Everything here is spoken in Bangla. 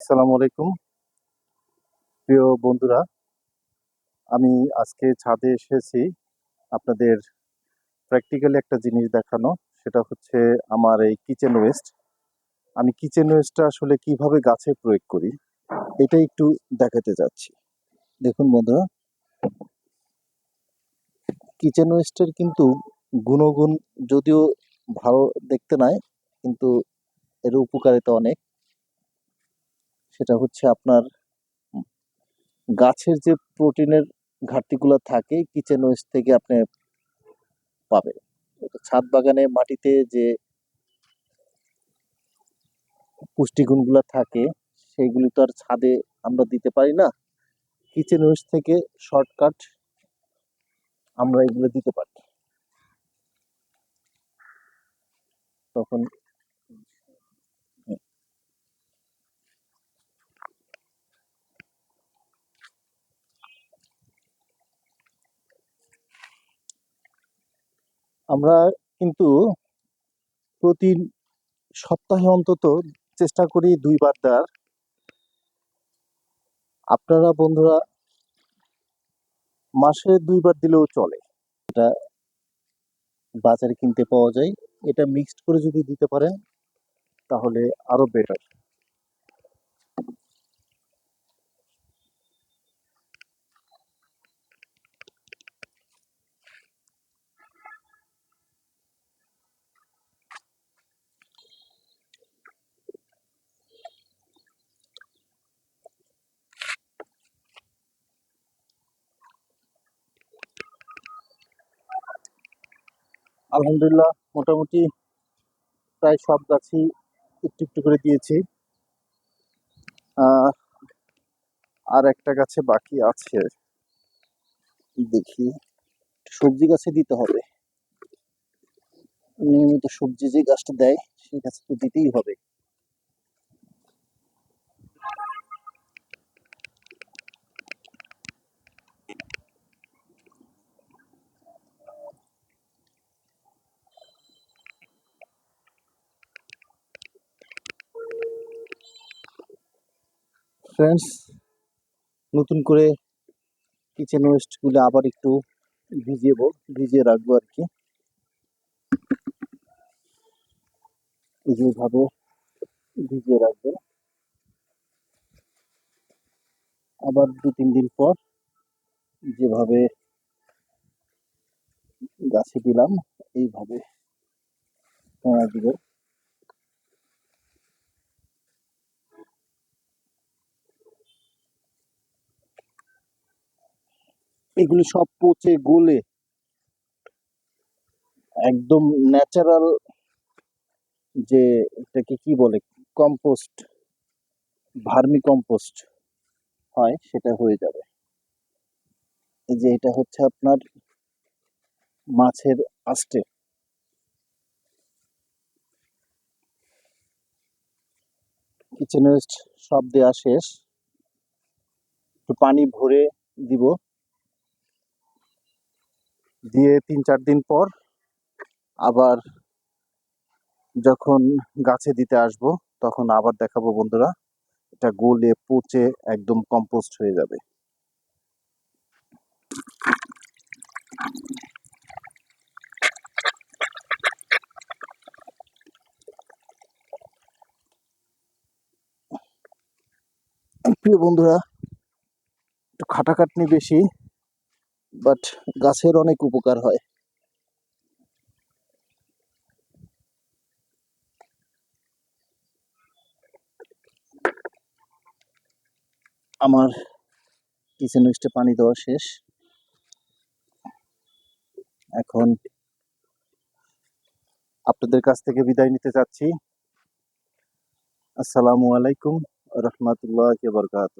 আসসালামু আলাইকুম। প্রিয় বন্ধুরা, আমি আজকে ছাদে এসেছি আপনাদের প্র্যাকটিক্যালি একটা জিনিস দেখানো, সেটা হচ্ছে আমার এই কিচেন ওয়েস্ট আমি কিচেন ওয়েস্টটা আসলে কীভাবে গাছে প্রয়োগ করি এটা একটু দেখাতে যাচ্ছি। দেখুন বন্ধুরা কিচেন ওয়েস্টের কিন্তু গুণগুণ যদিও ভালো দেখতে নাই, কিন্তু এর উপকারিতা অনেক। সেটা হচ্ছে আপনার গাছের যে প্রোটিনের ঘাটতিগুলো থাকে কিচেন ওয়েস্ট থেকে আপনি পাবেন। তো ছাদ বাগানে মাটিতে যে পুষ্টিগুণগুলো থাকে সেইগুলি তো আর ছাদে আমরা দিতে পারি না। কিচেন ওয়েস্ট থেকে শর্টকাট আমরা এগুলো দিতে পারি। তখন আমরা কিন্তু প্রতি সপ্তাহে অন্তত চেষ্টা করি দুইবার দেওয়ার। আপনারা বন্ধুরা মাসে দুইবার দিলেও চলে। এটা বাজারে কিনতে পাওয়া যায়। এটা মিক্সড করে যদি দিতে পারেন, তাহলে আরও বেটার আলহামদুলিল্লাহ, মোটামুটি প্রায় সব গাছই একটু একটু করে দিয়েছি। আর একটা গাছে বাকি আছে। দেখি, সবজি গাছে দিতে হবে। নিয়মিত সবজি যে গাছটা দেয়, সেই গাছে তো দিতেই হবে। ফ্রেন্ডস নতুন করে কিচেন ওয়েস্টগুলো আবার একটু ভিজিয়ে ভিজিয়ে রাখব আর কি। এই যেভাবে ভিজিয়ে রাখব। আবার দু তিন দিন পর যেভাবে গাছে দিলাম, এইভাবে দিব। এগুলি সব পচে গলে। একদম ন্যাচারাল যে এটাকে কি বলে কম্পোস্ট ভার্মি কম্পোস্ট হয়, সেটা হয়ে যাবে। এই যে এটা হচ্ছে আপনার মাছের আস্টে কিচেন ওয়েস্ট সব দেওয়া শেষ। একটু পানি ভরে দিব। দিয়ে তিন চার দিন পর আবার যখন গাছে দিতে আসব, তখন আবার দেখাবো বন্ধুরা, এটা গলে, পচে একদম কম্পোস্ট হয়ে যাবে। প্রিয় বন্ধুরা, একটু খাটাখাটনি বেশি। বাট গাছের অনেক উপকার হয়। আমার কিচেন ওয়েস্টে পানি দেওয়া শেষ। এখন আপনাদের কাছ থেকে বিদায় নিতে চাচ্ছি আসসালামু আলাইকুম রহমতুল্লাহ বরকাত